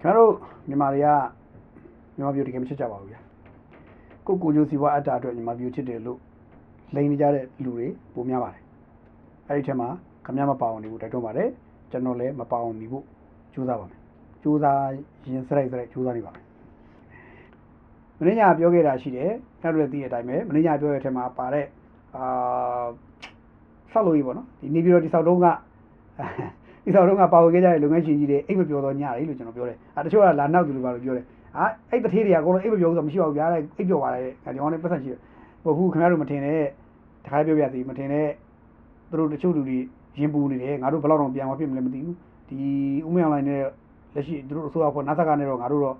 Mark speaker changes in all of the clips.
Speaker 1: ကျွန်တော်တို့မြန်မာတွေကမြန်မာပြည်တကယ်မချစ်ကြပါဘူးဗျာကိုယ့်ကိုယ်ကျိုးစီးပွားအတ္တအတွက်မြန်မာပြည်ချစ်တယ်လို့လိန်နေကြတဲ့လူတွေပုံများပါတယ်အဲ့ဒီထဲမှာခမရမပါအောင်နေဖို့တိုက်တွန်းပါတယ်ကျွန်တော်လည်းမပါအောင်နေဖို့ကြိုးစားပါမယ်ကြိုးစားရင်စရိုက်စရိုက်ကြိုးစားနေပါမယ်မင်းညာပြောခဲ့တာရှိတယ်နောက်တို့လည်းသိတဲ့အတိုင်းပဲမင်းညာပြောတဲ့အထက်မှာပါတဲ့အာဆောက်လို့ကြီးပေါ့နော်ဒီနေပြည်တော်ဒီဆောက်တုံးက ဒီဆောက်တုံးကပါဝင်ခဲ့ကြတဲ့လုပ်ငန်းရှင်ကြီးတွေအိတ်မပြောတော့ညတယ်လို့ကျွန်တော်ပြောတယ်။အဲတချို့ကလာနောက်သူလိုပါလို့ပြောတယ်။ဟာအဲ့တထေးတွေကကိုလုံးအိတ်မပြောဘူးဆိုမရှိပါဘူးဗျာတဲ့အိတ်ပြောပါလေ။ဒီကောင်နဲ့ပတ်သက်ရှိတယ်။ဟိုခုခင်ဗျားတို့မထင်နဲ့တခါပြောပြသေးမထင်နဲ့သူတို့တချို့လူတွေရင်ပူနေတယ်ငါတို့ဘယ်လောက်တော့ပြန်မဖြစ်မလဲမသိဘူး။ဒီဥမင်းအွန်လိုင်းနဲ့လက်ရှိသူတို့အစိုးရဖွဲ့နာဆာကနေတော့ငါတို့တော့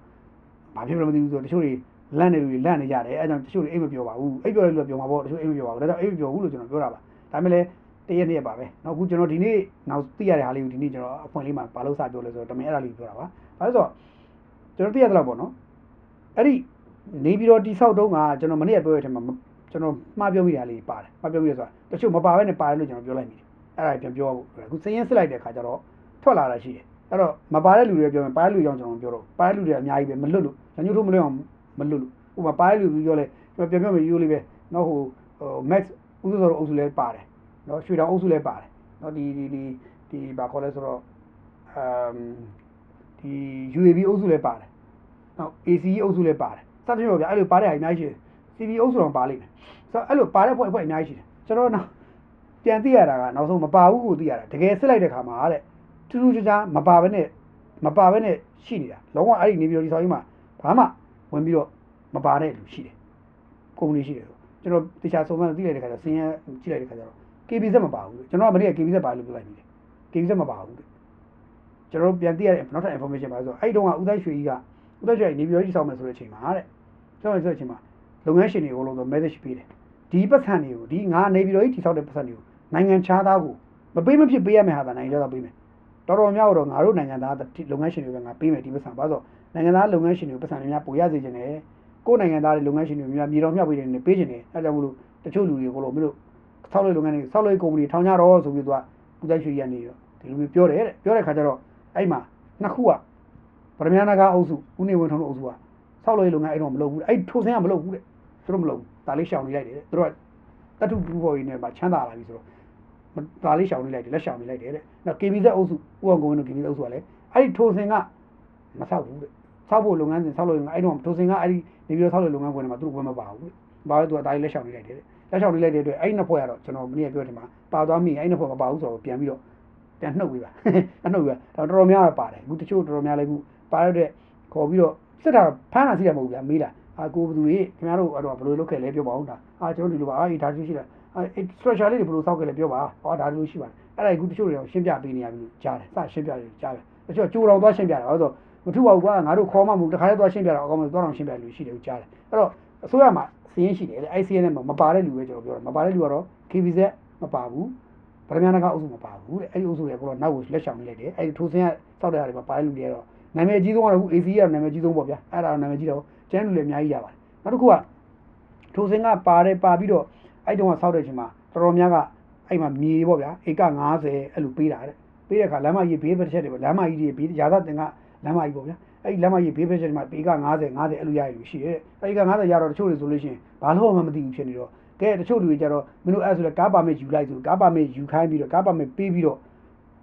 Speaker 1: ဘာဖြစ်မလဲမသိဘူးဆိုတချို့တွေလန့်နေလူတွေလန့်နေကြတယ်အဲကြောင့်တချို့တွေအိတ်မပြောပါဘူးအိတ်ပြောတဲ့လူကပြောမှာပေါ့တချို့အိတ်မပြောပါဘူးဒါကြောင့်အိတ်မပြောဘူးလို့ကျွန်တော်ပြောတာပါဒါပေမဲ့လည်း တရက်နေ့ပါပဲနောက်ခုကျွန်တော်ဒီနေ့နောက်သိရတဲ့ဟာလေးကိုဒီနေ့ကျွန်တော်အဖွင့်လေးမှာဘာလို့စပြောလဲဆိုတော့တမင်အဲ့ဒါလေးပြောတာပါဘာလို့ဆိုတော့ကျွန်တော်သိရတဲ့လောက်ပေါ့နော်အဲ့ဒီနေပြီးတော့တိဆောက်တုံးကကျွန်တော်မနေ့ကပြောရတဲ့အချိန်မှာကျွန်တော်မှားပြောမိတာလေးပါတယ်မှားပြောမိရဆိုတာတချို့မပါဘဲနဲ့ပါတယ်လို့ကျွန်တော်ပြောလိုက်မိတယ်အဲ့ဒါပြန်ပြောဖို့အခုစည်ရင်စစ်လိုက်တဲ့ခါကျတော့ထွက်လာတာရှိတယ်အဲ့တော့မပါတဲ့လူတွေပြောရင်ပါတဲ့လူကြောင့်ကျွန်တော်ပြောတော့ပါတဲ့လူတွေအများကြီးပဲမလွတ်လို့ညညို့ထုတ်မလွတ်အောင်မလွတ်လို့ဥပမာပါတဲ့လူပြောလဲကျွန်တော်ပြန်ပြောမယ်ရိုးလေးပဲနောက်ဟိုဟို max ဥစ္စာတော်အုပ်စုလည်းပါတယ် နော်ရွှေတောင်အုပ်စုလည်းပါတယ်နော်ဒီဒီဒီဒီဘာခေါ်လဲဆိုတော့အမ်ဒီ UAB အုပ်စုလည်းပါတယ်နော် ACE အုပ်စုလည်းပါတယ်စသဖြင့်ပေါ့ဗျာအဲ့လိုပါတဲ့ဟာအများကြီးရှိတယ် CB အုပ်စုတော့ပါလိမ့်မယ်ဆိုတော့အဲ့လိုပါတဲ့ဖွဲ့ဖွဲ့အများကြီးရှိတယ်ကျွန်တော်နောက်ပြန်သိရတာကနောက်ဆုံးမပါဘူးကိုသိရတာတကယ်စစ်လိုက်တဲ့ခါမှာတဲ့ထူးထူးခြားခြားမပါဘဲနဲ့မပါဘဲနဲ့ရှိနေတာလုံးဝအဲ့ဒီနေပြီးတော့ဒီဆောင်ကြီးမှာဘာမှဝင်ပြီးတော့မပါတဲ့လူရှိတယ်ကုမ္ပဏီရှိတယ်ဆိုကျွန်တော်တခြားစုံစမ်းသိလိုက်တဲ့ခါကျဆင်းရဲကြည့်လိုက်တဲ့ခါကျတော့ KBZ မပါဘူးကျွန်တော်ကမနေ့က KBZ ပါလို့ပြောလိုက်ပြီ KBZ မပါဘူးကျွန်တော်ပြန်သိရတဲ့နောက်ထပ် information ပါဆိုတော့အဲ့တုန်းကဦးသိုက်ရွှေကြီးကဦးသိုက်ရွှေကြီးနေပြည်တော်ကြီးစောင့်မယ်ဆိုတဲ့အချိန်မှာတဲ့စောင့်မယ်ဆိုတဲ့အချိန်မှာလုပ်ငန်းရှင်တွေကိုလုံးဆို message ပေးတယ်ဒီပတ်စံတွေကိုဒီငါနေပြည်တော်ကြီးတိစောက်တဲ့ပတ်စံတွေကိုနိုင်ငံခြားသားကိုမပေးမဖြစ်ပေးရမယ်ဟာသာနိုင်ငံခြားသားပေးမယ်တော်တော်များတော့ငါတို့နိုင်ငံသားလုပ်ငန်းရှင်တွေကငါပေးမယ်ဒီပတ်စံပါဆိုနိုင်ငံသားလုပ်ငန်းရှင်တွေကိုပတ်စံများပိုရစေချင်တယ်ကိုယ်နိုင်ငံသားတွေလုပ်ငန်းရှင်တွေများမြေတော်မြောက်ပေးတယ်နေပေးချင်တယ်အဲကြောင့်မလို့တချို့လူတွေကိုလို့မလို့ ဆောက်လုပ်လုပ်ငန်းတွေဆောက်လုပ်ကုမ္ပဏီထောင်ကြတော့ဆိုပြီးသူကပူတိုင်းရွှေရနေတော့ဒီလိုမျိုးပြောတယ်တဲ့ပြောတဲ့ခါကျတော့အဲ့မှာနှစ်ခုကဗရမ ्या နာကအုပ်စုဦးနေဝင်းထုံးတို့အုပ်စုကဆောက်လုပ်လုပ်ငန်းအဲ့တော့မလုပ်ဘူးအဲ့ထိုစင်းကမလုပ်ဘူးတဲ့သူတို့မလုပ်ဘူးဒါလေးရှောင်နေလိုက်တယ်တဲ့သူတို့ကတတုပူဖော်ရင်းနဲ့ပါချမ်းသာလာပြီဆိုတော့ဒါလေးရှောင်နေလိုက်တယ်လက်ရှောင်နေလိုက်တယ်တဲ့နောက် KBZ အုပ်စုဦးအောင်ကိုဝင်းတို့ KBZ အုပ်စုကလည်းအဲ့ဒီထိုစင်းကမဆောက်ဘူးတဲ့ဆောက်ဖို့လုပ်ငန်းစဉ်ဆောက်လို့အဲ့တော့ထိုစင်းကအဲ့ဒီနေပြီးတော့ဆောက်လို့လုပ်ငန်းခွင်တွေမှာသူတို့ဘယ်မပါဘူးတဲ့ဘာလို့သူကဒါလေးလက်ရှောင်နေလိုက်တယ်တဲ့ လက်ချောင်းလေးလိုက်တဲ့အတွက်အဲ့နှစ်ဖွဲ့ကတော့ကျွန်တော်မနေ့ကပြောတယ်မှာပါသွားမိအဲ့နှစ်ဖွဲ့မပါဘူးဆိုတော့ပြန်ပြီးတော့ပြန်နှုတ်ပေးပါအနှုတ်ပေးပါတော်တော်များတော့ပါတယ်အခုတချို့တော်တော်များလည်းအခုပါရတဲ့ခေါ်ပြီးတော့စစ်တာဖမ်းတာစီးတယ်မဟုတ်ဘူးဗျာမေးတာအာကိုဘသူကြီးခင်ဗျားတို့အဲ့တော့ဘယ်လိုလုပ်ခဲ့လဲပြောပါဦးဒါအာကျွန်တော်ဒီလိုပါအာဒါရှိရှိလားအဲ structure လေးတွေဘယ်လိုစောက်ခဲ့လဲပြောပါဟောဒါလိုရှိပါတယ်အဲ့ဒါအခုတချို့တွေရှင်းပြပေးနေရပြီလို့ကြားတယ်စရှင်းပြတယ်ကြားတယ်တချို့ကြိုးတော်သွားရှင်းပြတယ်ဟောဆိုမထူပါဘူးကွာငါတို့ခေါ်မှမဟုတ်တခါတည်းသွားရှင်းပြတာအကောင်မလို့သွားအောင်ရှင်းပြလို့ရှိတယ်လို့ကြားတယ်အဲ့တော့ အစိုးရမှာစီးရင်ရှိတယ်လေ ICN နဲ့မပါတဲ့လူပဲကျွန်တော်ပြောတာမပါတဲ့လူကတော့ KVZ မပါဘူးဗရမ ्या နကအုပ်စုမပါဘူးတဲ့အဲ့ဒီအုပ်စုတွေကတော့နောက်ကိုလက်ဆောင်နေလိုက်တယ်အဲ့ဒီထိုးစင်းကစောက်တဲ့ဟာတွေမှာပါတဲ့လူတွေကတော့နာမည်အကြီးဆုံးကတော့အခု AC ကတော့နာမည်အကြီးဆုံးပေါ့ဗျာအဲ့ဒါတော့နာမည်ကြီးတော့ကျန်းလူလည်းအများကြီးရပါတယ်နောက်တစ်ခုကထိုးစင်းကပါတယ်ပါပြီးတော့အဲ့တုန်းကစောက်တဲ့အချိန်မှာတော်တော်များကအဲ့မှာမြေပေါ့ဗျာဧက90အဲ့လိုပေးတာတဲ့ပေးတဲ့အခါလမ်းမကြီးဘေးတစ်ချက်တွေပေါ့လမ်းမကြီးတွေဘေးရာသတင်ကလမ်းမကြီးပေါ့ဗျာ အဲ့ဒီလမ်းမကြီးဘေးတစ်ချက်တွေမှာပေက90 90အဲ့လိုရရလို့ရှိရဲ့အဲ့ဒီက90ရတော့တချို့တွေဆိုလို့ရှိရင်ဘာလို့မှမသိဘူးဖြစ်နေတော့ကဲတချို့လူတွေကြတော့မင်းတို့အဲ့ဆိုလဲကားပါမစ်ယူလိုက်ဆိုကားပါမစ်ယူခိုင်းပြီးတော့ကားပါမစ်ပေးပြီးတော့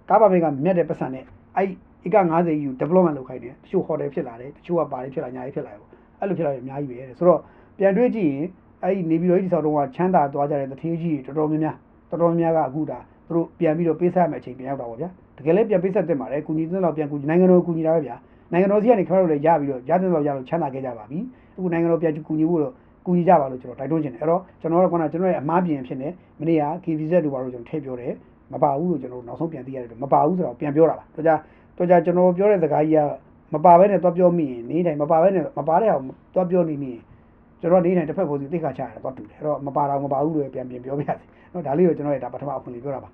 Speaker 1: ကားပါမစ်ကမြတ်တဲ့ပတ်စံနဲ့အဲ့ဧက90ယူ development လုပ်ခိုင်းတယ်တချို့ hotel ဖြစ်လာတယ်တချို့ကပါတယ်ဖြစ်လာညာရေးဖြစ်လာတယ်ပေါ့အဲ့လိုဖြစ်လာတယ်အများကြီးပဲတဲ့ဆိုတော့ပြန်တွေးကြည့်ရင်အဲ့ဒီနေပြည်တော်ကြီးဆောက်တော့ကချမ်းသာသွားကြတဲ့တထေးကြီးတော်တော်များများတော်တော်များများကအခုဒါသူတို့ပြန်ပြီးတော့ပေးဆက်ရမယ့်အချိန်ပြန်ရောက်တာပေါ့ဗျာတကယ်လည်းပြန်ပေးဆက်တင်ပါတယ်ကုညီတဲ့လောက်ပြန်ကုညီနိုင်ငံတော်ကုညီတာပဲဗျာ နိုင်ငံတော်စီကနေခင်ဗျားတို့လည်းရပြီးတော့ရတဲ့လောက်ရလို့ချမ်းသာခဲ့ကြပါပြီအခုနိုင်ငံတော်ပြန်ကူညီဖို့တော့ကူညီကြပါလို့ကျွန်တော်တိုက်တွန်းချင်တယ်အဲ့တော့ကျွန်တော်တို့ကကျွန်တော်ရဲ့အမားပြင်ဖြစ်နေမနေ့က KVZ တို့ဘာလို့ကျွန်တော်ထည့်ပြောတယ်မပါဘူးလို့ကျွန်တော်နောက်ဆုံးပြန်သိရတယ်မပါဘူးဆိုတော့ပြန်ပြောတာပါတော့ကြတော့ကြကျွန်တော်ပြောတဲ့စကားကြီးကမပါဘဲနဲ့သွားပြောမိရင်နေတိုင်းမပါဘဲနဲ့မပါတဲ့အောင်သွားပြောနေမိရင်ကျွန်တော်နေတိုင်းတစ်ဖက်ကိုစီသိခါချရတယ်သွားတူတယ်အဲ့တော့မပါတော့မပါဘူးလို့ပြန်ပြန်ပြောပြရစီနော်ဒါလေးကိုကျွန်တော်ရဲ့ဒါပထမအဖွင့်လေးပြောတာပါ